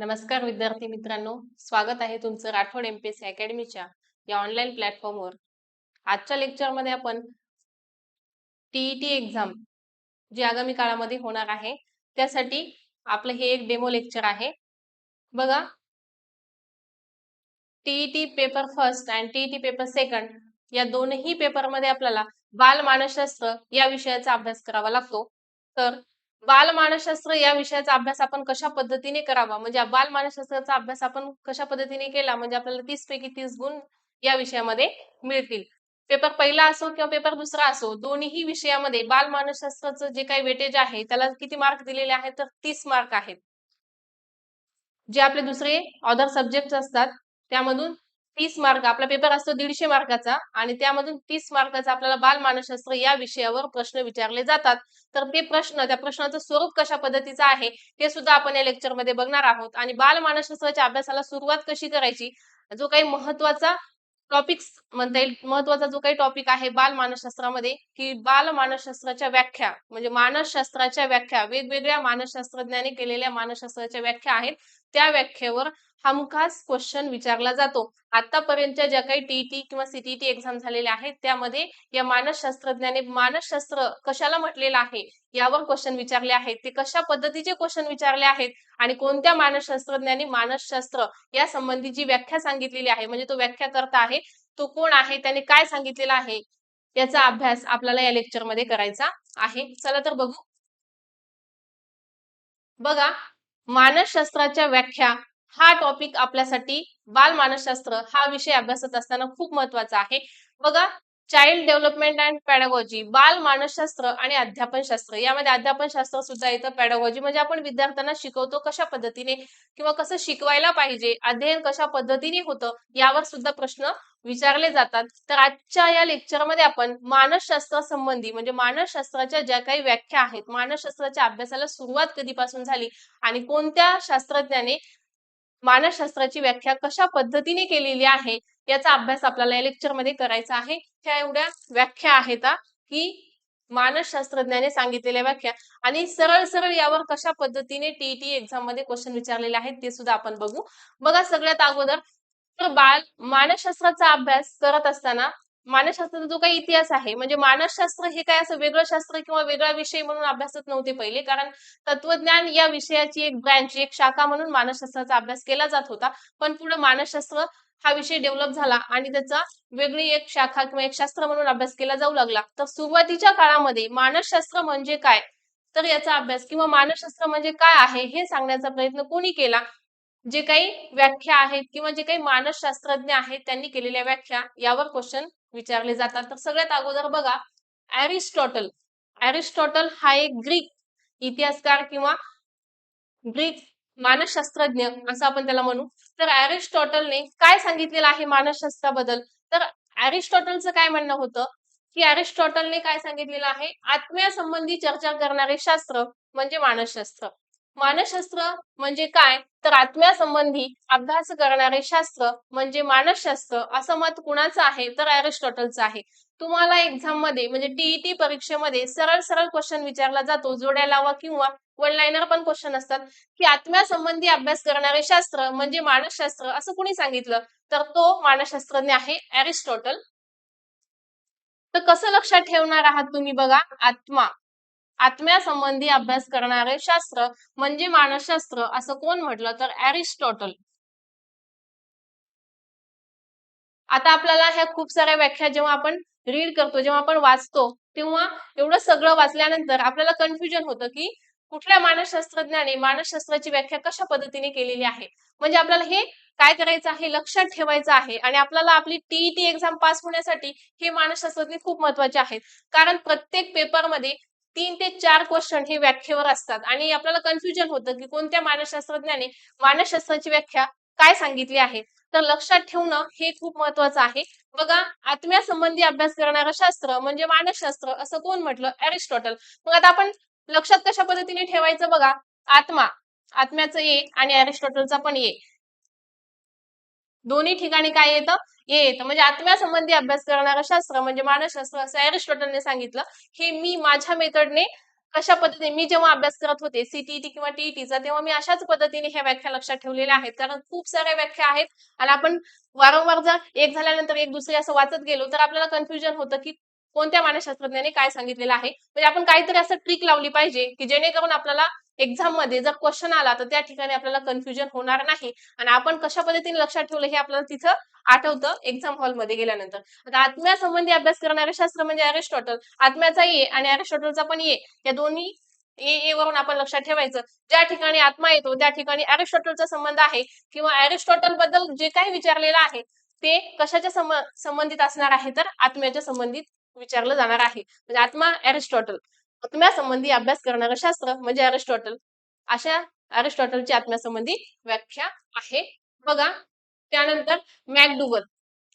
नमस्कार विद्यार्थी मित्रांनो. स्वागत आहे तुमचं राठोड एमपीएससी अकॅडमीच्या या ऑनलाईन प्लॅटफॉर्मवर आजच्या लेक्चरमध्ये आपण टीईटी एक्झाम जी आगामी काळामध्ये होणार आहे त्यासाठी आपलं हे एक डेमो लेक्चर आहे. बघा. TET paper first and TET paper second या दोनही पेपरमध्ये आपल्याला बाल मानसशास्त्र या विषयाचा अभ्यास करावा लागतो. तर बाल मानसशास्त्र या विषयाचा अभ्यास आपण कशा पद्धतीने करावा? म्हणजे बाल मानसशास्त्राचा अभ्यास आपण कशा पद्धतीने केला? म्हणजे आपल्याला तीस पैकी तीस गुण या विषयामध्ये मिळतील. पेपर पहिला असो किंवा पेपर दुसरा असो दोन्ही विषयामध्ये बालमानसशास्त्राचं जे काही वेटेज आहे त्याला किती मार्क दिलेले आहेत तर तीस मार्क आहेत. जे आपले दुसरे अदर सब्जेक्ट असतात त्यामधून तीस मार्क आपला पेपर असतो दीडशे मार्काचा आणि त्यामधून तीस मार्काचा आपल्याला बाल मानसशास्त्र या विषयावर प्रश्न विचारले जातात. तर ते प्रश्न त्या प्रश्नाचं स्वरूप कशा पद्धतीचं आहे ते सुद्धा आपण या लेक्चरमध्ये बघणार आहोत. आणि बाल मानसशास्त्राच्या अभ्यासाला सुरुवात कशी करायची जो काही महत्त्वाचा टॉपिक्स म्हणता येईल महत्त्वाचा जो काही टॉपिक आहे बाल मानसशास्त्रामध्ये की बाल मानसशास्त्राच्या व्याख्या म्हणजे मानसशास्त्राच्या व्याख्या वेगवेगळ्या मानसशास्त्रज्ञाने केलेल्या मानसशास्त्राच्या व्याख्या आहेत. त्या व्याख्येवर हमखास क्वेश्चन विचारला जातो. आतापर्यंतच्या ज्या काही टीईटी किंवा सीटीटी एक्झाम झालेल्या आहेत त्यामध्ये या मानसशास्त्रज्ञाने मानसशास्त्र कशाला म्हटलेलं आहे यावर क्वेश्चन विचारले आहेत. ते कशा पद्धतीचे क्वेश्चन विचारले आहेत आणि कोणत्या मानसशास्त्रज्ञाने मानसशास्त्र या संबंधीची व्याख्या सांगितलेली आहे म्हणजे तो व्याख्या करता आहे तो कोण आहे त्याने काय सांगितलेलं आहे याचा अभ्यास आपल्याला या लेक्चरमध्ये करायचा आहे. चला तर बघू. बघा मानसशास्त्राच्या व्याख्या हा टॉपिक आपल्यासाठी बाल मानसशास्त्र हा विषय अभ्यासत असताना खूप महत्त्वाचा आहे. बघा चाइल्ड डेव्हलपमेंट अँड पॅडागॉजी बाल मानसशास्त्र आणि अध्यापनशास्त्र यामध्ये अध्यापनशास्त्र सुद्धा येतं पॅडॉलॉजी म्हणजे आपण विद्यार्थ्यांना शिकवतो कशा पद्धतीने किंवा कसं शिकवायला पाहिजे अध्ययन कशा पद्धतीने होतं यावर सुद्धा प्रश्न विचारले जातात. तर आजच्या या लेक्चरमध्ये आपण मानसशास्त्र संबंधी म्हणजे मानसशास्त्राच्या ज्या काही व्याख्या आहेत मानसशास्त्राच्या अभ्यासाला सुरुवात कधीपासून झाली आणि कोणत्या शास्त्रज्ञाने मानसशास्त्राची व्याख्या कशा पद्धतीने केलेली आहे याचा अभ्यास आपल्याला या लेक्चरमध्ये करायचा आहे. ह्या एवढ्या व्याख्या आहेत की मानसशास्त्रज्ञाने सांगितलेल्या व्याख्या. आणि सरळ सरळ यावर कशा पद्धतीने टीईटी एक्झाममध्ये क्वेश्चन विचारलेले आहेत ते सुद्धा आपण बघू. बघा सगळ्यात अगोदर तर बाल मानसशास्त्राचा अभ्यास करत असताना मानसशास्त्राचा जो काही इतिहास आहे म्हणजे मानसशास्त्र हे काय असं वेगळं शास्त्र किंवा वेगळा विषय म्हणून अभ्यासत नव्हते पहिले. कारण तत्वज्ञान या विषयाची एक ब्रँच एक शाखा म्हणून मानसशास्त्राचा अभ्यास केला जात होता. पण पुढे मानसशास्त्र हा विषय डेव्हलप झाला आणि त्याचा वेगळी एक शाखा किंवा एक शास्त्र म्हणून अभ्यास केला जाऊ लागला. तर सुरुवातीच्या काळामध्ये मानसशास्त्र म्हणजे काय? तर याचा अभ्यास किंवा मानसशास्त्र म्हणजे काय आहे हे सांगण्याचा प्रयत्न कोणी केला? जे काही व्याख्या आहेत किंवा जे काही मानसशास्त्रज्ञ आहेत त्यांनी केलेल्या व्याख्या यावर क्वेश्चन विचारले जातात. तर सगळ्यात अगोदर बघा अरिस्टॉटल. अरिस्टॉटल हा एक ग्रीक इतिहासकार किंवा ग्रीक मानसशास्त्रज्ञ असं आपण त्याला म्हणू. तर अरिस्टॉटलने काय सांगितलेलं आहे मानसशास्त्राबद्दल? तर अरिस्टॉटलचं काय म्हणणं होतं? की अरिस्टॉटलने काय सांगितलेलं आहे? आत्म्यासंबंधी चर्चा करणारे शास्त्र म्हणजे मानसशास्त्र. मानसशास्त्र म्हणजे काय? तर आत्म्यासंबंधी अभ्यास करणारे शास्त्र म्हणजे मानसशास्त्र. असं मत कुणाचं आहे? तर अरिस्टॉटलचं आहे. तुम्हाला एक्झाममध्ये म्हणजे टीईटी परीक्षेमध्ये सरळ सरळ क्वेश्चन विचारला जातो. जोड्या लावा किंवा वन लाईनर पण क्वेश्चन असतात. की आत्म्यासंबंधी अभ्यास करणारे शास्त्र म्हणजे मानसशास्त्र असं कुणी सांगितलं? तर तो मानसशास्त्रज्ञ आहे अरिस्टॉटल तर कसं लक्षात ठेवणार आहात तुम्ही बघा? आत्मा. आत्म्यासंबंधी अभ्यास करणारे शास्त्र म्हणजे मानसशास्त्र असं कोण म्हटलं तर अरिस्टॉटल. आता आपल्याला ह्या खूप साऱ्या व्याख्या जेव्हा आपण रीड करतो जेव्हा आपण वाचतो तेव्हा एवढं सगळं वाचल्यानंतर आपल्याला कन्फ्युजन होतं की कुठल्या मानसशास्त्रज्ञाने मानसशास्त्राची व्याख्या कशा पद्धतीने केलेली आहे? म्हणजे आपल्याला हे काय करायचं आहे? लक्षात ठेवायचं आहे आणि आपल्याला आपली टीईटी एक्झाम पास होण्यासाठी हे मानसशास्त्रज्ञ खूप महत्त्वाचे आहेत. कारण प्रत्येक पेपरमध्ये तीन ते चार क्वेश्चन हे व्याख्येवर असतात. आणि आपल्याला कन्फ्युजन होतं की कोणत्या मानसशास्त्रज्ञाने मानसशास्त्राची व्याख्या काय सांगितली आहे? तर लक्षात ठेवणं हे खूप महत्वाचं आहे. बघा आत्म्यासंबंधी अभ्यास करणारं शास्त्र म्हणजे मानसशास्त्र असं कोण म्हटलं? अरिस्टॉटल. मग आता आपण लक्षात कशा पद्धतीने ठेवायचं बघा? आत्मा. आत्म्याचं ये आणि अरिस्टॉटलचा पण ये दोन्ही ठिकाणी काय येतं? हे येतं. म्हणजे आत्म्यासंबंधी अभ्यास करणारं शास्त्र म्हणजे मानसशास्त्र असं अरिस्टॉटलने सांगितलं. हे मी माझ्या मेथडने कशा पद्धतीने मी जेव्हा अभ्यास करत होते सीटीईटी किंवा टीईटीचा तेव्हा मी अशाच पद्धतीने ह्या व्याख्या लक्षात ठेवलेल्या आहेत. कारण खूप साऱ्या व्याख्या आहेत. आणि आपण वारंवार जर एक झाल्यानंतर एक दुसरी असं वाचत गेलो तर आपल्याला कन्फ्युजन होतं की कोणत्या मानसशास्त्रज्ञाने काय सांगितलेलं आहे? म्हणजे आपण काहीतरी असं ट्रिक लावली पाहिजे की जेणेकरून आपल्याला एक्झाममध्ये जर क्वेश्चन आला तर त्या ठिकाणी आपल्याला कन्फ्युजन होणार नाही. आणि आपण कशा पद्धतीने लक्षात ठेवलं हे आपल्याला तिथं आठवतं एक्झाम हॉलमध्ये गेल्यानंतर. आता आत्म्यासंबंधी अभ्यास करणारे शास्त्र म्हणजे अरिस्टॉटल. आत्म्याचा ये आणि अरिस्टॉटलचा पण ये या दोन्ही ए ए वरून आपण लक्षात ठेवायचं. ज्या ठिकाणी आत्मा येतो त्या ठिकाणी अरिस्टॉटलचा संबंध आहे. किंवा अरिस्टॉटलबद्दल जे काही विचारलेलं आहे ते कशाच्या संबंधित असणार आहे? तर आत्म्याच्या संबंधित विचारलं जाणार आहे. म्हणजे आत्मा अरिस्टॉटल आत्म्यासंबंधी अभ्यास करणारं शास्त्र म्हणजे अरिस्टॉटल अशा अरिस्टॉटलची आत्म्यासंबंधी व्याख्या आहे. बघा त्यानंतर मॅकडुगल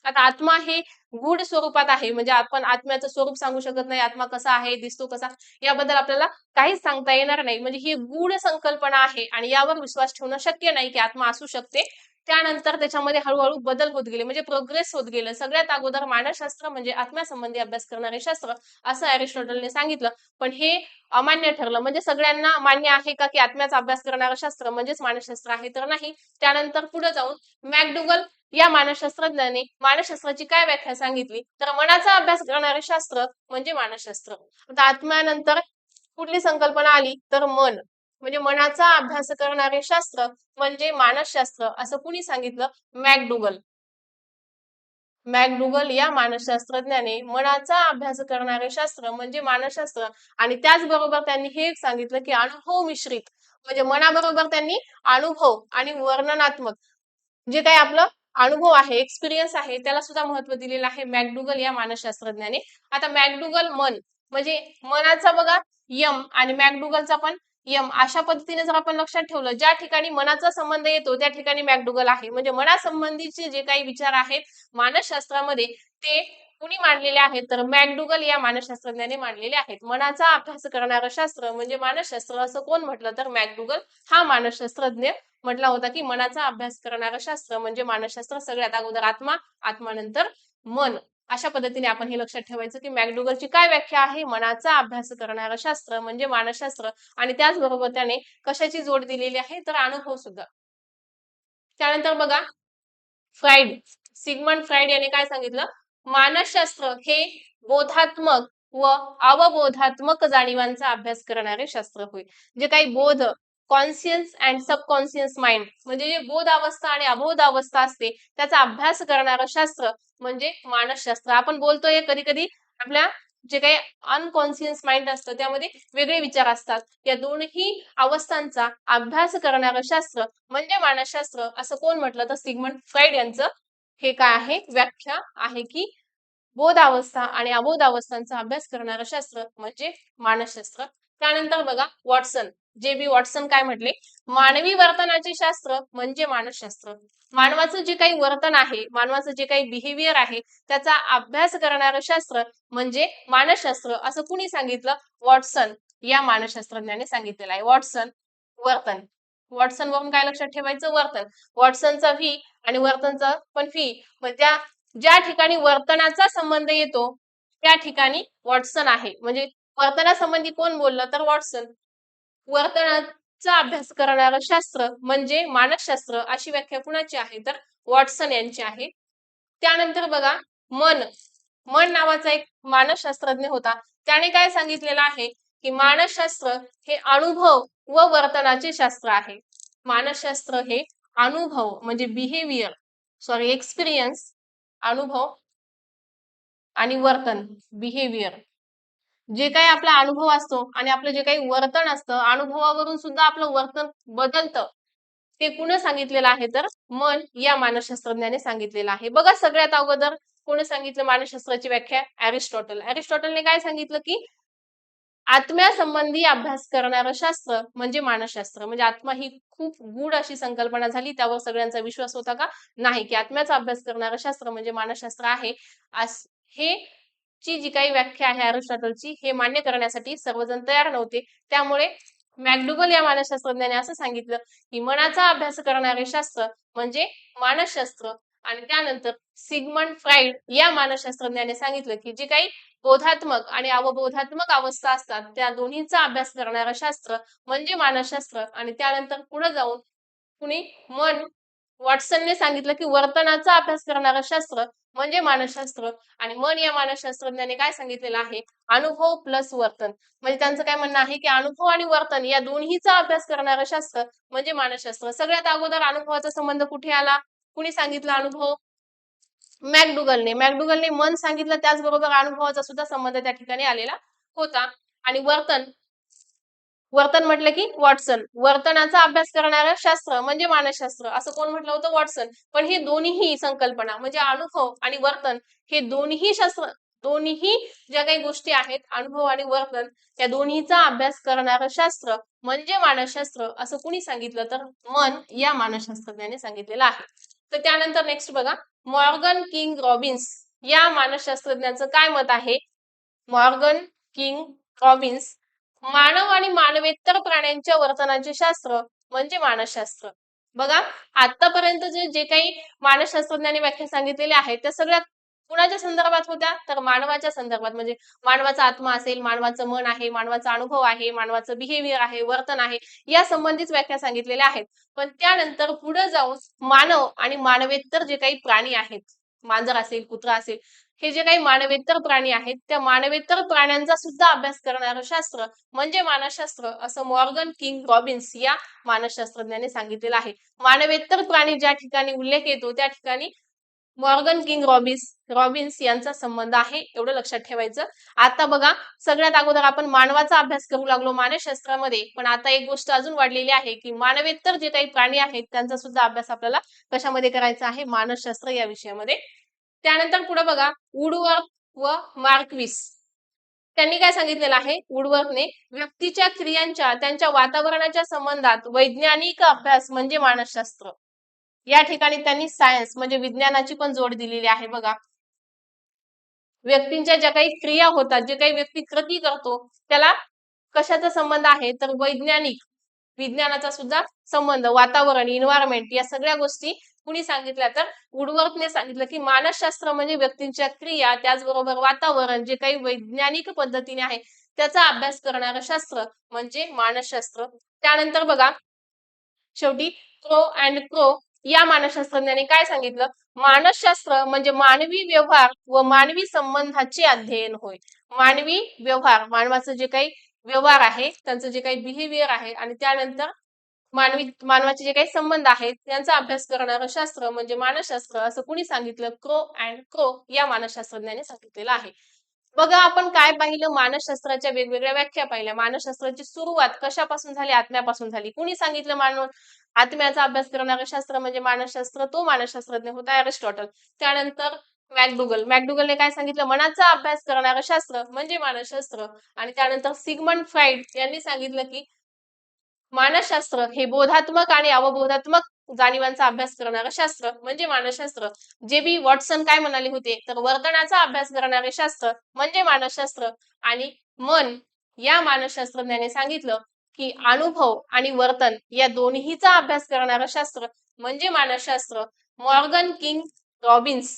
आता आत्मा हे गूढ स्वरूपात आहे. म्हणजे आपण आत्म्याचं स्वरूप सांगू शकत नाही. आत्मा कसा आहे? दिसतो कसा? याबद्दल आपल्याला काहीच सांगता येणार नाही. म्हणजे ही गूढ संकल्पना आहे आणि यावर विश्वास ठेवणं शक्य नाही की आत्मा असू शकते. त्यानंतर त्याच्यामध्ये हळूहळू बदल होत गेले म्हणजे प्रोग्रेस होत गेलं. सगळ्यात अगोदर मानसशास्त्र म्हणजे आत्म्यासंबंधी अभ्यास करणारे शास्त्र असं अरिस्टॉटलने सांगितलं. पण हे अमान्य ठरलं. म्हणजे सगळ्यांना मान्य आहे का की आत्म्याचा अभ्यास करणारं शास्त्र म्हणजेच मानसशास्त्र आहे? तर नाही. त्यानंतर पुढे जाऊन मॅकडुगल या मानसशास्त्रज्ञाने मानसशास्त्राची काय व्याख्या सांगितली? तर मनाचा अभ्यास करणारे शास्त्र म्हणजे मानसशास्त्र. आता आत्म्यानंतर कुठली संकल्पना आली? तर मन. म्हणजे मनाचा अभ्यास करणारे शास्त्र म्हणजे मानसशास्त्र असं कुणी सांगितलं? मॅकडुगल. मॅकडुगल या मानसशास्त्रज्ञाने मनाचा अभ्यास करणारे शास्त्र म्हणजे मानसशास्त्र. आणि त्याचबरोबर त्यांनी हे सांगितलं की अनुभव मिश्रित म्हणजे मनाबरोबर त्यांनी अनुभव आणि वर्णनात्मक जे काही आपलं अनुभव आहे एक्सपिरियन्स आहे त्याला सुद्धा महत्त्व दिलेलं आहे मॅकडुगल या मानसशास्त्रज्ञाने. आता मॅकडुगल मन म्हणजे मनाचा बघा यम आणि मॅकडुगलचा पण यम अशा पद्धतीने जर आपण लक्षात ठेवलं ज्या ठिकाणी मनाचा संबंध येतो त्या ठिकाणी मॅकडुगल आहे. म्हणजे मनासंबंधीचे जे काही विचार आहेत मानसशास्त्रामध्ये ते कुणी मांडलेले आहेत? तर मॅकडुगल या मानसशास्त्रज्ञाने मांडलेले आहेत. मनाचा अभ्यास करणारं शास्त्र म्हणजे मानसशास्त्र. असं कोण म्हटलं तर मॅकडुगल? हा मानसशास्त्रज्ञ म्हटला होता की मनाचा अभ्यास करणारं शास्त्र म्हणजे मानसशास्त्र सगळ्यात अगोदर आत्मा आत्मानंतर मन. अशा पद्धतीने आपण हे लक्षात ठेवायचं की मॅकडुगलची काय व्याख्या आहे? मनाचा अभ्यास करणारं शास्त्र म्हणजे मानसशास्त्र आणि त्याचबरोबर त्याने कशाची जोड दिलेली आहे? तर अनुभव सुद्धा. त्यानंतर बघा फ्राईड सिगमंड फ्राईड याने काय सांगितलं? मानसशास्त्र हे बोधात्मक व अवबोधात्मक जाणीवांचा अभ्यास करणारे शास्त्र होय. जे काही बोध कॉन्शियन्स अँड सबकॉन्शियस माइंड म्हणजे जे बोध अवस्था आणि अबोध अवस्था असते त्याचा अभ्यास करणारं शास्त्र म्हणजे मानसशास्त्र आपण बोलतोय कधी कधी आपल्या जे काही अनकॉन्शियस माइंड असतं त्यामध्ये वेगळे विचार असतात. या दोन्ही अवस्थांचा अभ्यास करणारं शास्त्र म्हणजे मानसशास्त्र असं कोण म्हटलं तर सिगमंड फ्राईड यांचं हे काय आहे? व्याख्या आहे की बोध अवस्था आणि अबोध अवस्थांचा अभ्यास करणारं शास्त्र म्हणजे मानसशास्त्र त्यानंतर बघा वॉटसन. जे बी वॉटसन काय म्हटले? मानवी वर्तनाचे शास्त्र म्हणजे मानसशास्त्र. मानवाचं जे काही वर्तन आहे मानवाचं जे काही बिहेवियर आहे त्याचा अभ्यास करणारं शास्त्र म्हणजे मानसशास्त्र. असं कुणी सांगितलं? वॉटसन. या मानसशास्त्रज्ञाने सांगितलेलं आहे. वॉटसन वर्तन. वॉटसन वरून काय लक्षात ठेवायचं? वर्तन. वॉटसनचा व्ही आणि वर्तनचा पण फी त्या ज्या ठिकाणी वर्तनाचा संबंध येतो त्या ठिकाणी वॉटसन आहे. म्हणजे वर्तनासंबंधी कोण बोललं? तर वॉटसन. वर्तनाचा अभ्यास करणारं शास्त्र म्हणजे मानसशास्त्र अशी व्याख्या कुणाची आहे? तर वॉटसन यांची आहे. त्यानंतर बघा मन. मन नावाचा एक मानसशास्त्रज्ञ होता. त्याने काय सांगितलेलं आहे? की मानसशास्त्र हे अनुभव व वर्तनाचे शास्त्र आहे. मानसशास्त्र हे अनुभव म्हणजे बिहेवियर सॉरी एक्सपिरियन्स अनुभव आणि वर्तन बिहेवियर जे काही आपला अनुभव असतो आणि आपलं जे काही वर्तन असतं अनुभवावरून सुद्धा आपलं वर्तन बदलतं ते कुणं सांगितलेलं आहे तर मन या मानसशास्त्रज्ञाने सांगितलेलं आहे. बघा सगळ्यात अगोदर कोणी सांगितलं मानसशास्त्राची व्याख्या? अरिस्टॉटल. अरिस्टॉटलने काय सांगितलं की आत्म्यासंबंधी अभ्यास करणारं शास्त्र म्हणजे मानसशास्त्र. म्हणजे आत्मा ही खूप गूढ अशी संकल्पना झाली त्यावर सगळ्यांचा विश्वास होता का? नाही. की आत्म्याचा अभ्यास करणारं शास्त्र म्हणजे मानसशास्त्र आहे. हे ची जी काही व्याख्या आहे अरिस्टॉटलची हे मान्य करण्यासाठी सर्वजण तयार नव्हते. त्यामुळे मॅकडुगल या मानसशास्त्रज्ञाने असं सांगितलं की मनाचा अभ्यास करणारे शास्त्र म्हणजे मानसशास्त्र. आणि त्यानंतर सिगमंड फ्राईड या मानसशास्त्रज्ञाने सांगितलं की जे काही बोधात्मक आणि अवबोधात्मक अवस्था असतात त्या दोन्हीचा अभ्यास करणारं शास्त्र म्हणजे मानसशास्त्र. आणि त्यानंतर पुढे जाऊन कुणी मन वॉटसनने सांगितलं की वर्तनाचा अभ्यास करणारं शास्त्र म्हणजे मानसशास्त्र. आणि मन या मानसशास्त्रज्ञाने काय सांगितलेलं आहे? अनुभव प्लस वर्तन. म्हणजे त्यांचं काय म्हणणं आहे की अनुभव आणि वर्तन या दोन्हीचा अभ्यास करणारं शास्त्र म्हणजे मानसशास्त्र. सगळ्यात अगोदर अनुभवाचा संबंध कुठे आला? कुणी सांगितलं अनुभव? मॅकडुगलने. मॅकडुगलने मन सांगितलं त्याचबरोबर अनुभवाचा सुद्धा संबंध त्या ठिकाणी आलेला होता. आणि वर्तन वर्तन म्हटलं की वॉटसन. वर्तनाचा अभ्यास करणारं शास्त्र म्हणजे मानसशास्त्र. असं कोण म्हटलं होतं? वॉटसन. पण हे दोन्हीही संकल्पना म्हणजे अनुभव आणि वर्तन हे दोन्ही शास्त्र दोन्ही ज्या काही गोष्टी आहेत अनुभव आणि वर्तन या दोन्हीचा अभ्यास करणारं शास्त्र म्हणजे मानसशास्त्र. असं कुणी सांगितलं? तर मन या मानसशास्त्रज्ञाने सांगितलेलं आहे. तर त्यानंतर नेक्स्ट बघा. मॉर्गन किंग रॉबिन्स या मानसशास्त्रज्ञाचं काय मत आहे? मॉर्गन किंग रॉबिन्स मानव आणि मानवेतर प्राण्यांच्या वर्तनाचे शास्त्र म्हणजे मानसशास्त्र. बघा आतापर्यंत जे जे काही मानसशास्त्रज्ञांनी व्याख्या सांगितलेली आहेत त्या सगळ्या कुणाच्या संदर्भात होत्या? तर मानवाच्या संदर्भात. म्हणजे मानवाचा आत्मा असेल मानवाचं मन आहे मानवाचा अनुभव आहे मानवाचं बिहेवियर आहे वर्तन आहे या संबंधित व्याख्या सांगितलेल्या आहेत. पण त्यानंतर पुढे जाऊन मानव आणि मानवेतर जे काही प्राणी आहेत मांजर असेल कुत्रा असेल हे जे काही मानवेतर प्राणी आहेत त्या मानवेतर प्राण्यांचा सुद्धा अभ्यास करणारं शास्त्र म्हणजे मानसशास्त्र असं मॉर्गन किंग रॉबिन्स या मानसशास्त्रज्ञाने सांगितलेलं आहे. मानवेतर प्राणी ज्या ठिकाणी उल्लेख येतो त्या ठिकाणी मॉर्गन किंग रॉबिन्स रॉबिन्स यांचा संबंध आहे एवढं लक्षात ठेवायचं. आता बघा सगळ्यात अगोदर आपण मानवाचा अभ्यास करू लागलो मानसशास्त्रामध्ये पण आता एक गोष्ट अजून वाढलेली आहे की मानवेतर जे काही प्राणी आहेत त्यांचा सुद्धा अभ्यास आपल्याला कशामध्ये करायचा आहे? मानसशास्त्र या विषयामध्ये. त्यानंतर पुढे बघा वुडवर्क व मार्कविस त्यांनी काय सांगितलेलं आहे? वुडवर्कने व्यक्तीच्या क्रियांच्या त्यांच्या वातावरणाच्या संबंधात वैज्ञानिक अभ्यास म्हणजे मानसशास्त्र या ठिकाणी त्यांनी सायन्स म्हणजे विज्ञानाची पण जोड दिलेली आहे बघा. व्यक्तींच्या ज्या काही क्रिया होतात जे काही व्यक्ती कृती करतो त्याला कशाचा संबंध आहे? तर वैज्ञानिक विज्ञानाचा सुद्धा संबंध. वातावरण इन्व्हायरमेंट या सगळ्या गोष्टी कुणी सांगितल्या तर वुडवर्कने सांगितलं की मानसशास्त्र म्हणजे व्यक्तींच्या क्रिया त्याचबरोबर वातावरण जे काही वैज्ञानिक पद्धतीने आहे त्याचा अभ्यास करणारं शास्त्र म्हणजे मानसशास्त्र. त्यानंतर बघा शेवटी क्रो अँड क्रो या मानसशास्त्रज्ञाने काय सांगितलं? मानसशास्त्र म्हणजे मानवी व्यवहार व मानवी संबंधाचे अध्ययन होय. मानवी व्यवहार मानवाचं जे काही व्यवहार आहे त्यांचं जे काही बिहेवियर आहे आणि त्यानंतर मानवी मानवाचे जे काही संबंध आहेत त्यांचा अभ्यास करणारं शास्त्र म्हणजे मानसशास्त्र असं कुणी सांगितलं? क्रो अँड क्रो या मानसशास्त्रज्ञाने सांगितलेलं आहे. बघा आपण काय पाहिलं? मानसशास्त्राच्या वेगवेगळ्या व्याख्या पाहिल्या. मानसशास्त्राची सुरुवात कशापासून झाली? आत्म्यापासून झाली. कुणी सांगितलं मानव आत्म्याचा अभ्यास करणारं? शास्त्र म्हणजे मानसशास्त्र. तो मानसशास्त्रज्ञ होता अरिस्टॉटल त्यानंतर मॅकडुगल. मॅकडुगलने काय सांगितलं? मनाचा अभ्यास करणारं शास्त्र म्हणजे मानसशास्त्र. आणि त्यानंतर सिगमंड फ्राईड यांनी सांगितलं की मानसशास्त्र हे बोधात्मक आणि अवबोधात्मक जाणीवांचा अभ्यास करणारं शास्त्र म्हणजे मानसशास्त्र. जे बी वॉटसन काय म्हणाले होते? तर वर्तनाचा अभ्यास करणारे शास्त्र म्हणजे मानसशास्त्र. आणि मन या मानसशास्त्रज्ञाने सांगितलं की अनुभव आणि वर्तन या दोन्हीचा अभ्यास करणारं शास्त्र म्हणजे मानसशास्त्र. मॉर्गन किंग रॉबिन्स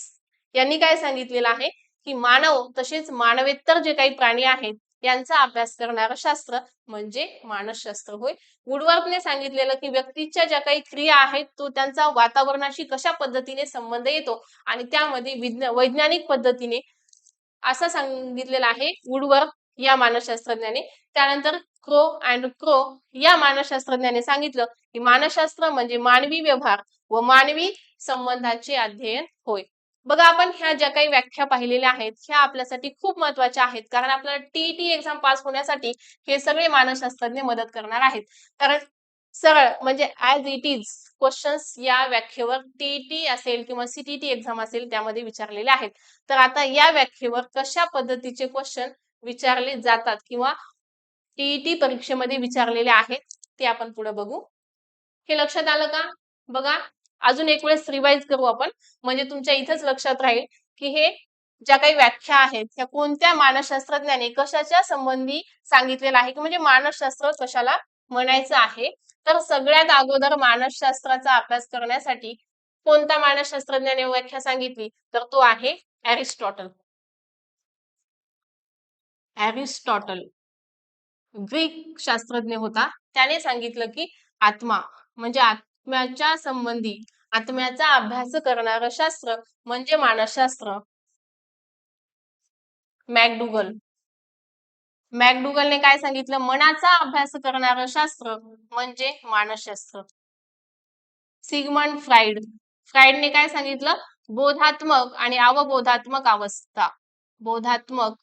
यांनी काय सांगितलेलं आहे? की मानव तसेच मानवेतर जे काही प्राणी आहेत यांचा अभ्यास करणारं शास्त्र म्हणजे मानसशास्त्र. होय. वुडवर्कने सांगितलेलं की व्यक्तीच्या ज्या काही क्रिया आहेत तो त्यांचा वातावरणाशी कशा पद्धतीने संबंध येतो आणि त्यामध्ये विज्ञ वैज्ञानिक पद्धतीने असं सांगितलेलं आहे वुडवर्क या मानसशास्त्रज्ञाने. त्यानंतर क्रो अँड क्रो या मानसशास्त्रज्ञाने सांगितलं की मानसशास्त्र म्हणजे मानवी व्यवहार व मानवी संबंधाचे अध्ययन. होय. बघा आपण ह्या ज्या काही व्याख्या पाहिलेल्या आहेत ह्या आपल्यासाठी खूप महत्त्वाच्या आहेत. कारण आपल्याला टीईटी एक्झाम पास होण्यासाठी हे सगळे मानसशास्त्रज्ञ मदत करणार आहेत. कारण सरळ म्हणजे ऍज इट इज क्वेश्चन्स या व्याख्येवर टीईटी असेल किंवा सीटीटी एक्झाम असेल त्यामध्ये विचारलेले आहेत. तर आता या व्याख्येवर कशा पद्धतीचे क्वेश्चन विचारले जातात किंवा टीईटी परीक्षेमध्ये विचारलेले आहेत ते आपण पुढे बघू. हे लक्षात आलं का? बघा अजून एक वेळेस रिवाइज करू आपण. म्हणजे तुमच्या इथंच लक्षात राहील की हे ज्या काही व्याख्या आहेत त्या कोणत्या मानसशास्त्रज्ञाने कशाच्या संबंधी सांगितलेलं आहे की म्हणजे मानसशास्त्र कशाला म्हणायचं आहे? तर सगळ्यात अगोदर मानसशास्त्राचा अभ्यास करण्यासाठी कोणत्या मानसशास्त्रज्ञाने व्याख्या सांगितली? तर तो आहे अरिस्टॉटल एरिस्टॉटल ग्रीक शास्त्रज्ञ होता. त्याने सांगितलं की आत्मा म्हणजे आत्म्याच्या संबंधी आत्म्याचा अभ्यास करणारं शास्त्र म्हणजे मानसशास्त्र. मॅकडुगल. मॅकडुगलने काय सांगितलं? मनाचा अभ्यास करणारं शास्त्र म्हणजे मानसशास्त्र. सिगमंड फ्राईड फ्राईडने काय सांगितलं? बोधात्मक आणि अवबोधात्मक अवस्था. बोधात्मक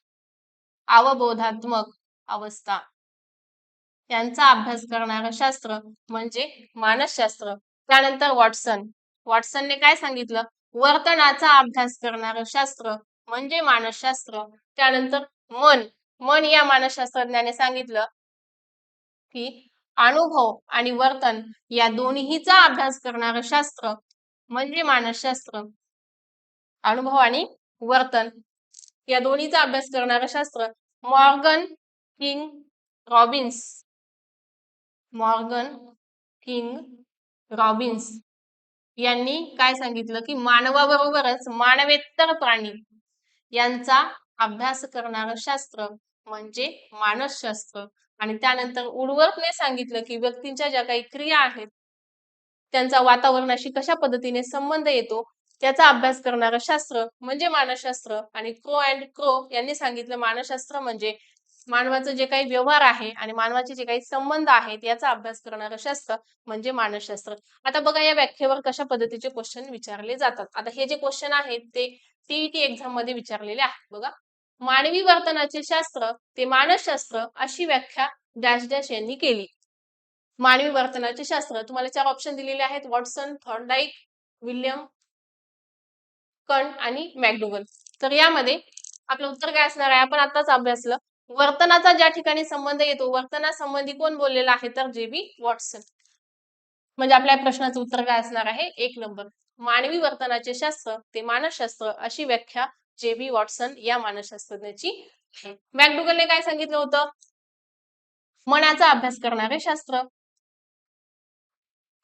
अवबोधात्मक अवस्था. यांचा अभ्यास करणारं शास्त्र म्हणजे मानसशास्त्र. त्यानंतर वॉटसन. वॉटसनने काय सांगितलं? वर्तनाचा अभ्यास करणारं शास्त्र म्हणजे मानसशास्त्र. त्यानंतर मन. मन या मानसशास्त्रज्ञाने सांगितलं की अनुभव आणि वर्तन या दोन्हीचा अभ्यास करणारं शास्त्र म्हणजे मानसशास्त्र. अनुभव आणि वर्तन या दोन्हीचा अभ्यास करणारं शास्त्र Morgan King Robbins. Morgan King Robbins यांनी काय सांगितलं की मानवाबरोबरच मानवेतर प्राणी यांचा अभ्यास करणारं शास्त्र म्हणजे मानसशास्त्र. आणि त्यानंतर उर्वरकने सांगितलं की व्यक्तींच्या ज्या काही क्रिया आहेत त्यांचा वातावरणाशी कशा पद्धतीने संबंध येतो त्याचा अभ्यास करणारं शास्त्र म्हणजे मानसशास्त्र. आणि क्रो अँड क्रो यांनी सांगितलं मानसशास्त्र म्हणजे मानवाचं जे काही व्यवहार आहे आणि मानवाचे जे काही संबंध आहेत याचा अभ्यास करणारं शास्त्र म्हणजे मानसशास्त्र. आता बघा या व्याख्येवर कशा पद्धतीचे क्वेश्चन विचारले जातात. आता हे जे क्वेश्चन आहेत ते टीईटी एक्झाममध्ये विचारलेले आहेत बघा. मानवी वर्तनाचे शास्त्र ते मानसशास्त्र अशी व्याख्या डॅश डॅश यांनी केली. मानवी वर्तनाचे शास्त्र तुम्हाला चार ऑप्शन दिलेले आहेत. वॉटसन थॉर्डाईक विल्यम कण आणि मॅकडुगल. तर यामध्ये आपलं उत्तर काय असणार आहे? आपण आताच अभ्यासलं. वर्तनाचा ज्या ठिकाणी संबंध येतो वर्तनासंबंधी कोण बोललेला आहे तर जे बी वॉटसन. म्हणजे आपल्या प्रश्नाचं उत्तर काय असणार आहे? एक नंबर. मानवी वर्तनाचे शास्त्र ते मानसशास्त्र अशी व्याख्या जे बी वॉटसन या मानसशास्त्रज्ञाची मॅकडुगलने काय सांगितलं होतं? मनाचा अभ्यास करणारे शास्त्र.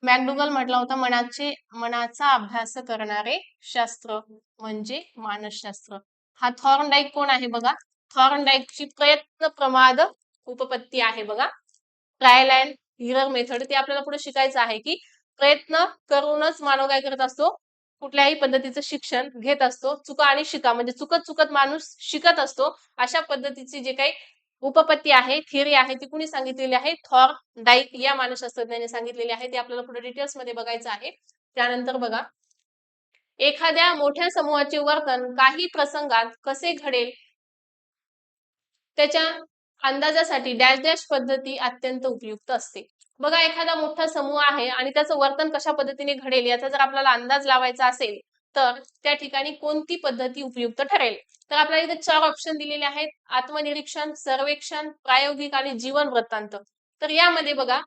मॅकडुगल म्हटला होता मनाचे मनाचा अभ्यास करणारे शास्त्र म्हणजे मानसशास्त्र. हा थॉर्नडाईक कोण आहे बघा? थॉर्नडाईकची प्रयत्न प्रमाद उपपत्ती आहे बघा. ट्रायल अँड हिरर मेथड ते आपल्याला पुढे शिकायचं आहे की प्रयत्न करूनच मानव काय करत असतो? कुठल्याही पद्धतीचं शिक्षण घेत असतो. चुका आणि शिका म्हणजे चुकत चुकत माणूस शिकत असतो. अशा पद्धतीची जे काही उपपत्ती आहे थिअरी आहे ती कुणी सांगितलेली आहे? थॉर डाईक या मानसशास्त्रज्ञाने सांगितलेली आहे. ते आपल्याला पुढे डिटेल्समध्ये बघायचं आहे. त्यानंतर बघा. एखाद्या मोठ्या समूहाचे वर्तन काही प्रसंगात कसे घडेल? त्याच्या अंदाजासाठी डॅश डॅश पद्धती अत्यंत उपयुक्त असते. बघा एखादा मोठा समूह आहे आणि त्याचं वर्तन कशा पद्धतीने घडेल याचा जर आपल्याला अंदाज लावायचा असेल तर त्या ठिकाणी कोणती पद्धती उपयुक्त ठरेल? तर आपल्याला इथे चार ऑप्शन दिलेले आहेत. आत्मनिरीक्षण सर्वेक्षण प्रायोगिक आणि जीवन वृत्तांत. तर यामध्ये बघा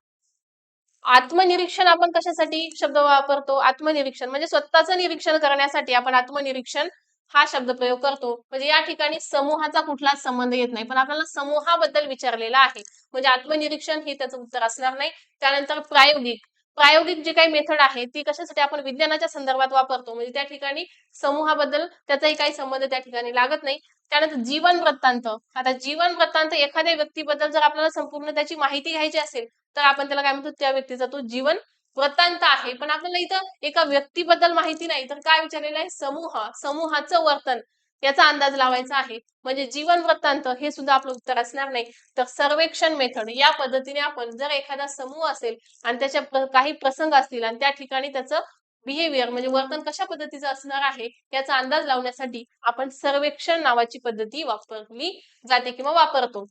आत्मनिरीक्षण आपण कशासाठी शब्द वापरतो? आत्मनिरीक्षण म्हणजे स्वतःचं निरीक्षण करण्यासाठी आपण आत्मनिरीक्षण हा शब्द प्रयोग करतो. म्हणजे या ठिकाणी समूहाचा कुठलाच संबंध येत नाही. पण आपल्याला समूहाबद्दल विचारलेला आहे. म्हणजे आत्मनिरीक्षण हे त्याचं उत्तर असणार नाही. त्यानंतर प्रायोगिक. प्रायोगिक जी काही मेथड आहे ती कशासाठी आपण विज्ञानाच्या संदर्भात वापरतो? म्हणजे त्या ठिकाणी समूहाबद्दल त्याचाही काही संबंध त्या ठिकाणी लागत नाही. त्यानंतर जीवन वृत्तांत. आता जीवन वृत्तांत एखाद्या व्यक्तीबद्दल जर आपल्याला संपूर्ण त्याची माहिती घ्यायची असेल तर आपण त्याला काय म्हणतो? त्या व्यक्तीचा तो जीवन वृत्तांत आहे. पण आपल्याला इथं एका व्यक्तीबद्दल माहिती नाही. तर काय विचारलेलं आहे? समूह. समूहाचं वर्तन. याचा अंदाज लावायचा आहे. म्हणजे जीवन वृत्तांत हे सुद्धा आपलं उत्तर असणार नाही. तर सर्वेक्षण मेथड. या पद्धतीने आपण जर एखादा समूह असेल आणि त्याच्या काही प्रसंग असतील आणि त्या ठिकाणी त्याचं बिहेवियर म्हणजे वर्तन कशा पद्धतीचं असणार आहे याचा अंदाज लावण्यासाठी आपण सर्वेक्षण नावाची पद्धती वापरली जाते किंवा वापरतो.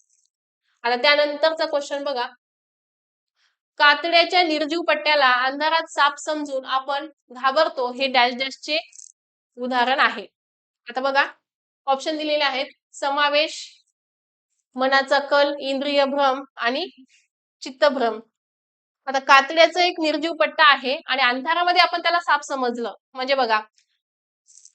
आता त्यानंतरचा क्वेश्चन बघा. कातड्याच्या निर्जीव पट्ट्याला अंधारात साप समजून आपण घाबरतो हे डॅश डॅशचे उदाहरण आहे. आता बघा ऑप्शन दिलेले आहेत. समावेश मनाचा कल इंद्रिय भ्रम आणि चित्तभ्रम. आता कातड्याचं एक निर्जीव पट्टा आहे आणि अंधारामध्ये आपण त्याला साप समजलं. म्हणजे बघा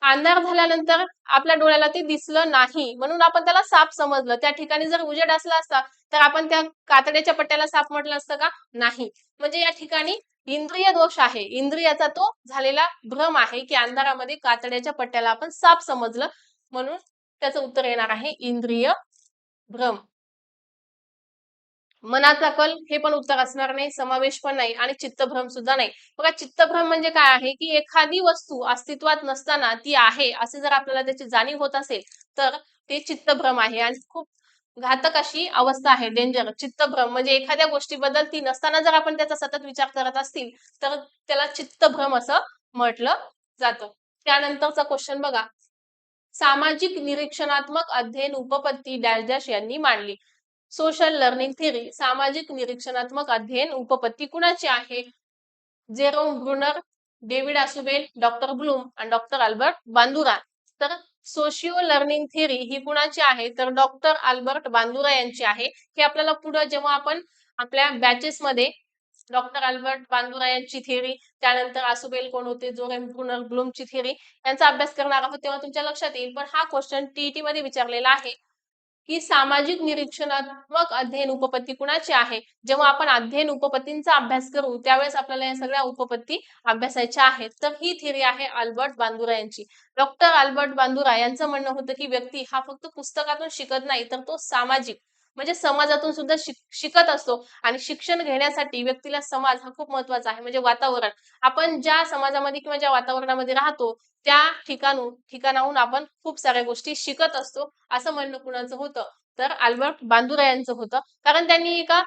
अंधार झाल्यानंतर आपल्या डोळ्याला ते दिसलं नाही. म्हणून आपण त्याला साप समजलं. त्या ठिकाणी जर उजेड असला असता तर आपण त्या कातड्याच्या पट्ट्याला साप म्हटलं असतं का? नाही. म्हणजे या ठिकाणी इंद्रिय दोष आहे. इंद्रियाचा तो झालेला भ्रम आहे की अंधारामध्ये कातड्याच्या पट्ट्याला आपण साप समजलं म्हणून त्याचं उत्तर येणार आहे इंद्रिय भ्रम. मनाचा कल हे पण उत्तर असणार नाही समावेश पण नाही आणि चित्तभ्रम सुद्धा नाही. बघा चित्तभ्रम म्हणजे काय आहे की एखादी वस्तू अस्तित्वात नसताना ती आहे असे जर आपल्याला त्याची जाणीव होत असेल तर ते चित्तभ्रम आहे आणि खूप घातक अशी अवस्था आहे डेंजर चित्तभ्रम म्हणजे एखाद्या गोष्टीबद्दल ती नसताना जर आपण त्याचा सतत विचार करत असतील तर त्याला चित्तभ्रम असं म्हटलं जातं. त्यानंतरचा क्वेश्चन बघा. सामाजिक निरीक्षणात्मक अध्ययन उपपत्ती डॅश डॅश यांनी मांडली. सोशल लर्निंग थिअरी सामाजिक निरीक्षणात्मक अध्ययन उपपत्ती कुणाची आहे? Jerome Bruner David Ausubel doctor Bloom आणि डॉक्टर अल्बर्ट बांदुरा तर सोशिओ लर्निंग थिअरी ही कुणाची आहे? तर डॉक्टर अल्बर्ट बांदुरा यांची आहे. हे आपल्याला पुढे जेव्हा आपण आपल्या बॅचेस मध्ये डॉक्टर अल्बर्ट बांदुरा यांची थिअरी त्यानंतर आसुबेल कोण होते? जोरेम ब्रुनर ब्लूमची थिअरी यांचा अभ्यास करणार आहोत तेव्हा तुमच्या लक्षात येईल. पण हा क्वेश्चन टीईटी मध्ये विचारलेला आहे. की सामाजिक निरीक्षणात्मक अध्ययन उपपत्ती कुणाची आहे? जेव्हा आपण अध्ययन उपपत्तींचा अभ्यास करू त्यावेळेस आपल्याला या सगळ्या उपपत्ती अभ्यासायच्या आहेत. तर ही थिअरी आहे अल्बर्ट बांदुरा यांची. डॉक्टर अल्बर्ट बांदुरा यांचं म्हणणं होतं की व्यक्ती हा फक्त पुस्तकातून शिकत नाही तर तो सामाजिक. म्हणजे समाजातून सुद्धा शिकत असतो. आणि शिक्षण घेण्यासाठी व्यक्तीला समाज हा खूप महत्त्वाचा आहे. म्हणजे वातावरण. आपण ज्या समाजामध्ये किंवा ज्या वातावरणामध्ये राहतो त्या ठिकाणून ठिकाणाहून आपण खूप साऱ्या गोष्टी शिकत असतो असं म्हणणं कुणाचं होतं? तर अल्बर्ट बांदुरा यांचं होतं. कारण त्यांनी एका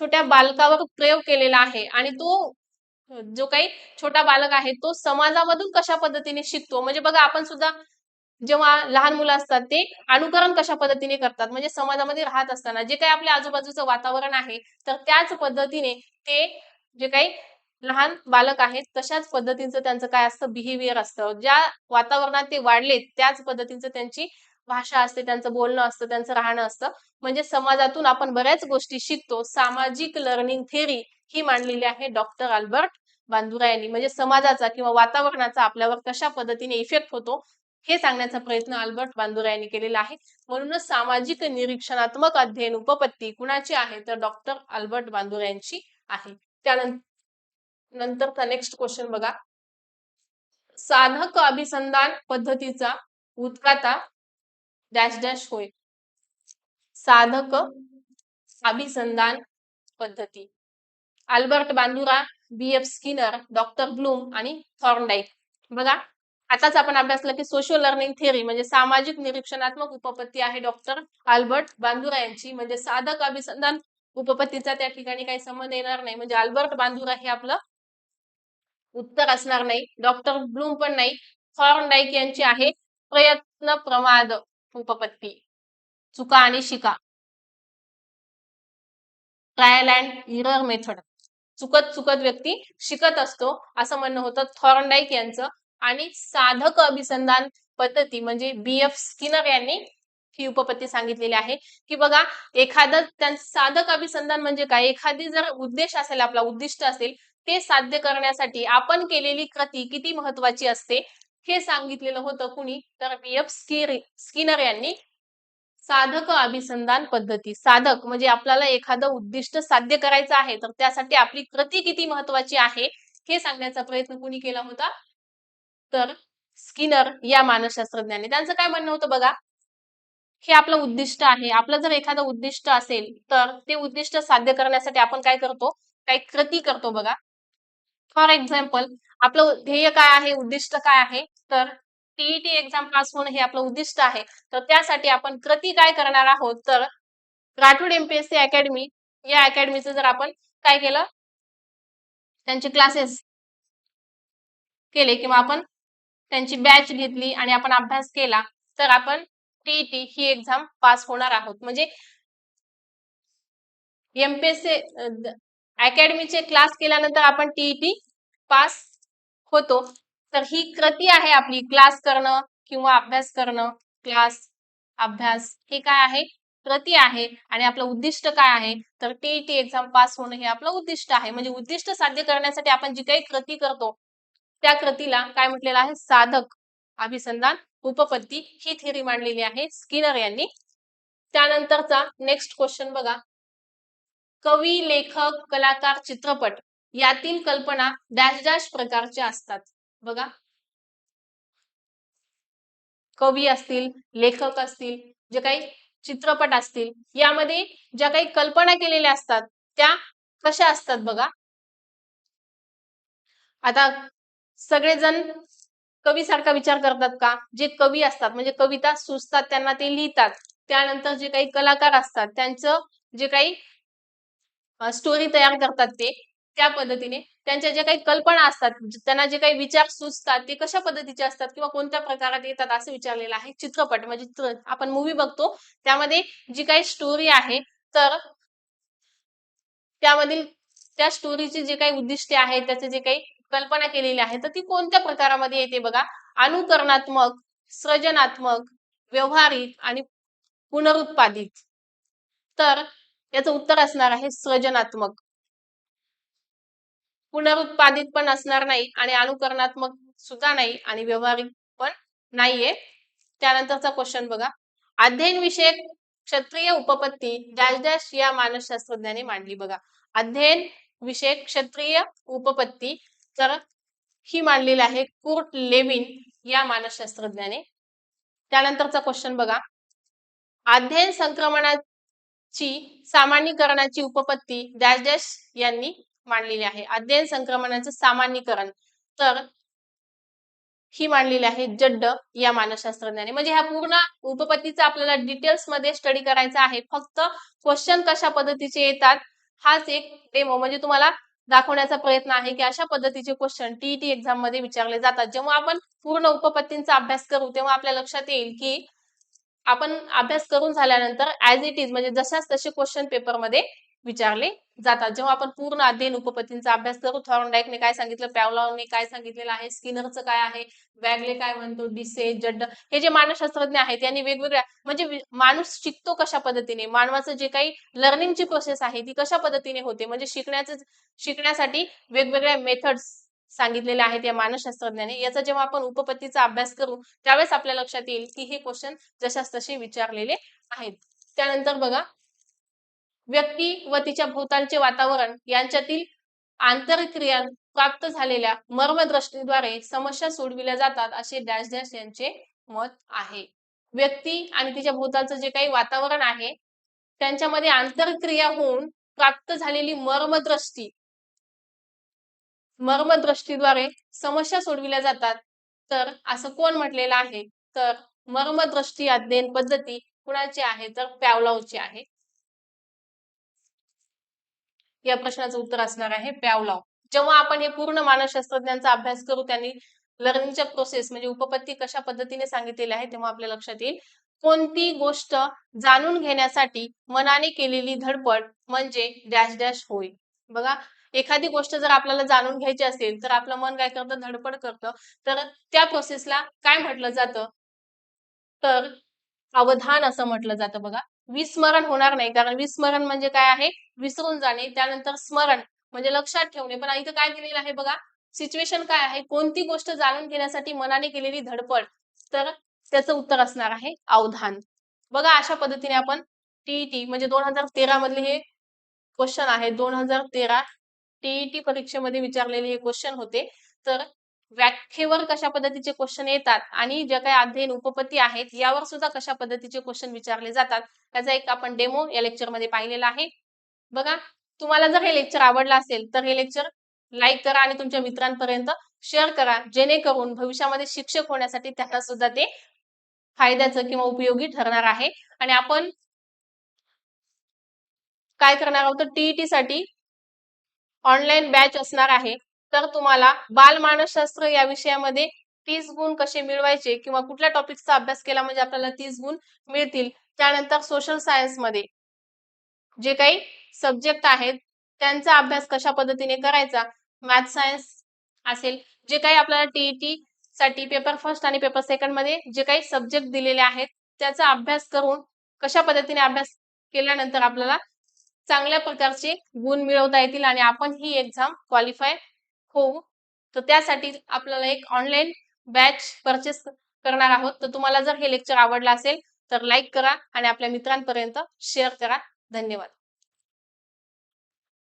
छोट्या बालकावर प्रयोग केलेला आहे. आणि तो जो काही छोटा बालक आहे तो समाजामधून कशा पद्धतीने शिकतो? म्हणजे बघा आपण सुद्धा जेव्हा लहान मुलं असतात ते अनुकरण कशा पद्धतीने करतात? म्हणजे समाजामध्ये राहत असताना जे काही आपल्या आजूबाजूचं वातावरण आहे तर त्याच पद्धतीने ते जे काही लहान बालक आहेत तशाच पद्धतीचं त्यांचं काय असतं? बिहेवियर असतं. ज्या वातावरणात ते वाढले त्याच पद्धतीचं त्यांची भाषा असते त्यांचं बोलणं असतं त्यांचं राहणं असतं. म्हणजे समाजातून आपण बऱ्याच गोष्टी शिकतो. सामाजिक लर्निंग थेअरी ही मांडलेली आहे डॉक्टर अल्बर्ट बांदुरा यांनी. म्हणजे समाजाचा किंवा वातावरणाचा आपल्यावर कशा पद्धतीने इफेक्ट होतो हे सांगण्याचा प्रयत्न अल्बर्ट बांदुरा यांनी केलेला आहे. म्हणूनच सामाजिक निरीक्षणात्मक अध्ययन उपपत्ती कुणाची आहे? तर डॉक्टर अल्बर्ट बांदुरा यांची आहे. त्यानंतर नंतरचा नेक्स्ट क्वेश्चन बघा. साधक अभिसंधान पद्धतीचा उत्काता डॅश डॅश होय. साधक अभिसंधान पद्धती. Albert Bandura B F Skinner doctor Bloom आणि थॉर्नडाईक. बघा आताच आपण अभ्यासलं की सोशल लर्निंग थिअरी म्हणजे सामाजिक निरीक्षणात्मक उपपत्ती आहे डॉक्टर आल्बर्ट बांदुरा यांची. म्हणजे साधक अभिसंधान उपपत्तीचा त्या ठिकाणी काही संबंध येणार नाही. म्हणजे आल्बर्ट बांदुरा हे आपलं उत्तर असणार नाही. डॉक्टर ब्लूम पण नाही. थॉर्नडाईक यांची आहे प्रयत्न प्रमाद उपपत्ती. चुका आणि शिका. ट्रायल अँड इरर मेथड चुकत चुकत व्यक्ती शिकत असतो. असं म्हणणं होतं. थॉर्नडाईक यांचं आणि साधक अभिसंधान पद्धती म्हणजे बी एफ स्किनर यांनी ही उपपत्ती सांगितलेली आहे. की बघा एखादं त्यांचं साधक अभिसंधान म्हणजे काय? एखादी जर उद्देश असेल आपला उद्दिष्ट असेल ते साध्य करण्यासाठी आपण केलेली कृती किती महत्वाची असते? हे सांगितलेलं होतं कुणी? तर बी एफ स्किनर यांनी. साधक अभिसंधान पद्धती. साधक म्हणजे आपल्याला एखादं उद्दिष्ट साध्य करायचं आहे तर त्यासाठी आपली कृती किती महत्वाची आहे हे सांगण्याचा प्रयत्न कुणी केला होता? तर स्किनर या मानसशास्त्रज्ञाने. त्यांचं काय म्हणणं होतं बघा? हे आपलं उद्दिष्ट आहे. आपलं जर एखादं उद्दिष्ट असेल तर ते उद्दिष्ट साध्य करण्यासाठी आपण काय करतो? काही कृती करतो बघा. फॉर एक्झाम्पल आपलं ध्येय काय आहे? उद्दिष्ट काय आहे? तर टीईटी एक्झाम पास होणं हे आपलं उद्दिष्ट आहे. तर त्यासाठी आपण कृती काय करणार आहोत? तर राठोड एमपीएससी अकॅडमी या अकॅडमीचं जर आपण काय केलं? त्यांचे क्लासेस केले किंवा आपण त्यांची बॅच घेतली आणि आपण अभ्यास केला तर आपण टीईटी ही एक्झाम पास होणार आहोत. म्हणजे एमपीएससी अकॅडमीचे क्लास केल्यानंतर आपण टीईटी पास होतो. तर ही कृती आहे आपली क्लास करणं किंवा अभ्यास करणं क्लास अभ्यास हे काय आहे? कृती आहे आणि आपलं उद्दिष्ट काय आहे? तर टीईटी एक्झाम पास होणं हे आपलं उद्दिष्ट आहे. म्हणजे उद्दिष्ट साध्य करण्यासाठी आपण जी काही कृती करतो त्या कृतीला काय म्हटलेलं आहे? साधक अभिसंधान उपपत्ती ही थिअरी मांडलेली आहे स्किनर यांनी. त्यानंतरचा नेक्स्ट क्वेश्चन बघा. कवी लेखक कलाकार चित्रपट यातील कल्पना डॅश डॅश प्रकारच्या असतात. बघा. कवी असतील लेखक असतील जे काही चित्रपट असतील यामध्ये ज्या काही कल्पना केलेल्या असतात त्या कशा असतात बघा? आता सगळेजण कवी सारखा विचार करतात का? जे कवी असतात म्हणजे कविता सुचतात त्यांना ते लिहितात. त्यानंतर जे काही कलाकार असतात त्यांचं जे काही स्टोरी तयार करतात ते त्या पद्धतीने. त्यांच्या ज्या काही कल्पना असतात त्यांना जे काही विचार सुचतात ते कशा पद्धतीचे असतात किंवा कोणत्या प्रकारात येतात असं विचारलेलं आहे. चित्रपट म्हणजे आपण मूवी बघतो त्यामध्ये जी काही स्टोरी आहे तर त्यामधील त्या स्टोरीची जे काही उद्दिष्टे आहेत त्याचे जे काही कल्पना केलेली आहे. तर ती कोणत्या प्रकारामध्ये येते बघा? अनुकरणात्मक सृजनात्मक व्यवहारिक आणि पुनरुत्पादित. तर याचं उत्तर असणार आहे सृजनात्मक. पुनरुत्पादित पण असणार नाही आणि अनुकरणात्मक सुद्धा नाही आणि व्यवहारिक पण नाहीये. त्यानंतरचा क्वेश्चन बघा. अध्ययन विषयक क्षत्रिय उपपत्ती डॅश डॅश या मानसशास्त्रज्ञाने मांडली बघा. अध्ययन विषयक क्षत्रिय उपपत्ती तर ही मांडलेली आहे कोर्ट लेविन या मानसशास्त्रज्ञाने. त्यानंतरचा क्वेश्चन बघा. अध्ययन संक्रमणाची सामान्यीकरणाची उपपत्ती डॅश डॅश यांनी मांडलेली आहे. अध्ययन संक्रमणाचं सामान्यीकरण. तर ही मांडलेली आहे जड्ड या मानसशास्त्रज्ञाने. म्हणजे ह्या पूर्ण उपपत्तीचा आपल्याला डिटेल्समध्ये स्टडी करायचा आहे. फक्त क्वेश्चन कशा पद्धतीचे येतात हाच एक डेमो म्हणजे तुम्हाला दाखवण्याचा प्रयत्न आहे की अशा पद्धतीचे क्वेश्चन टीईटी एक्झाममध्ये विचारले जातात. जेव्हा आपण पूर्ण उपपत्तींचा अभ्यास करू तेव्हा आपल्या लक्षात येईल की आपण अभ्यास करून झाल्यानंतर ऍज इट इज म्हणजे जशाच तसे क्वेश्चन पेपरमध्ये विचारले. जातात. जेव्हा आपण पूर्ण अध्ययन उपपत्तींचा अभ्यास करू थॉर्नडाईकने काय सांगितलं? पॅवलॉने काय सांगितलेलं आहे? स्किनरचं काय आहे? वॅगले काय म्हणतो? डिसे जड्ड. हे जे मानसशास्त्रज्ञ आहेत यांनी वेगवेगळ्या म्हणजे माणूस शिकतो कशा पद्धतीने? मानवाचं जे काही लर्निंगची प्रोसेस आहे ती कशा पद्धतीने होते? म्हणजे शिकण्याचं शिकण्यासाठी वेगवेगळ्या मेथड्स सांगितलेले आहेत या मानसशास्त्रज्ञाने. याचा जेव्हा आपण उपपत्तीचा अभ्यास करू त्यावेळेस आपल्या लक्षात येईल की हे क्वेश्चन जशास तसे विचारलेले आहेत. त्यानंतर बघा व्यक्ती व तिच्या भोवतालचे वातावरण यांच्यातील आंतरक्रिया प्राप्त झालेल्या मर्मदृष्टीद्वारे समस्या सोडविल्या जातात असे डॅश डॅश यांचे मत आहे. व्यक्ती आणि तिच्या भोवतालचं जे काही वातावरण आहे त्यांच्यामध्ये आंतरक्रिया होऊन प्राप्त झालेली मर्मदृष्टी मर्मदृष्टीद्वारे समस्या सोडविल्या जातात. तर असं कोण म्हटलेलं आहे? तर मर्मदृष्टी अध्ययन पद्धती कुणाची आहे? तर पॅवलावची आहे. या प्रश्नाचं उत्तर असणार आहे प्यावलाव जेव्हा आपण हे पूर्ण मानसशास्त्रज्ञांचा अभ्यास करू त्यांनी लर्निंगच्या प्रोसेस म्हणजे उपपत्ती कशा पद्धतीने सांगितलेली आहे तेव्हा आपल्या लक्षात येईल. कोणती गोष्ट जाणून घेण्यासाठी मनाने केलेली धडपड म्हणजे डॅश डॅश होय. बघा एखादी गोष्ट जर आपल्याला जाणून घ्यायची असेल तर आपलं मन काय करतं? धडपड करतं. तर त्या प्रोसेसला काय म्हटलं जातं? तर अवधान असं म्हटलं जातं बघा. विस्मरण होणार नाही. कारण विस्मरण म्हणजे काय आहे? विसरून जाणे. त्यानंतर स्मरण म्हणजे लक्षात ठेवणे. पण इथं काय दिलेलं आहे बघा? सिच्युएशन काय आहे? कोणती गोष्ट जाणून घेण्यासाठी मनाने केलेली धडपड? तर त्याचं उत्तर असणार आहे अवधान. बघा अशा पद्धतीने आपण टीईटी म्हणजे दोन हजार तेरा मधले हे क्वेश्चन आहे. दोन हजार तेरा टीईटी परीक्षेमध्ये विचारलेले हे क्वेश्चन होते. तर व्याख्येवर कशा पद्धतीचे क्वेश्चन येतात आणि ज्या काही अध्ययन उपपत्ती आहेत यावर सुद्धा कशा पद्धतीचे क्वेश्चन विचारले जातात त्याचा एक आपण डेमो या लेक्चरमध्ये पाहिलेला आहे. बघा तुम्हाला जर हे लेक्चर आवडलं असेल तर हे लेक्चर लाईक करा आणि तुमच्या मित्रांपर्यंत शेअर करा. जेणेकरून भविष्यामध्ये शिक्षक होण्यासाठी त्यांना सुद्धा ते फायद्याचं किंवा उपयोगी ठरणार आहे. आणि आपण काय करणार आहोत? टीईटी साठी ऑनलाईन बॅच असणार आहे. तर तुम्हाला बालमानसशास्त्र या विषयामध्ये तीस गुण कसे मिळवायचे किंवा कुठल्या टॉपिकचा अभ्यास केला म्हणजे आपल्याला तीस गुण मिळतील? त्यानंतर सोशल सायन्समध्ये जे काही सब्जेक्ट आहेत त्यांचा अभ्यास कशा पद्धतीने करायचा? मॅथ सायन्स असेल. जे काही आपल्याला टीईटी साठी पेपर फर्स्ट आणि पेपर सेकंडमध्ये जे काही सब्जेक्ट दिलेले आहेत त्याचा अभ्यास करून कशा पद्धतीने अभ्यास केल्यानंतर आपल्याला चांगल्या प्रकारचे गुण मिळवता येतील आणि आपण ही एक्झाम क्वालिफाय होऊ तर त्यासाठी आपल्याला एक ऑनलाईन बॅच परचेस करणार आहोत. तर तुम्हाला जर हे लेक्चर आवडलं असेल तर लाईक करा आणि आपल्या मित्रांपर्यंत शेअर करा. धन्यवाद.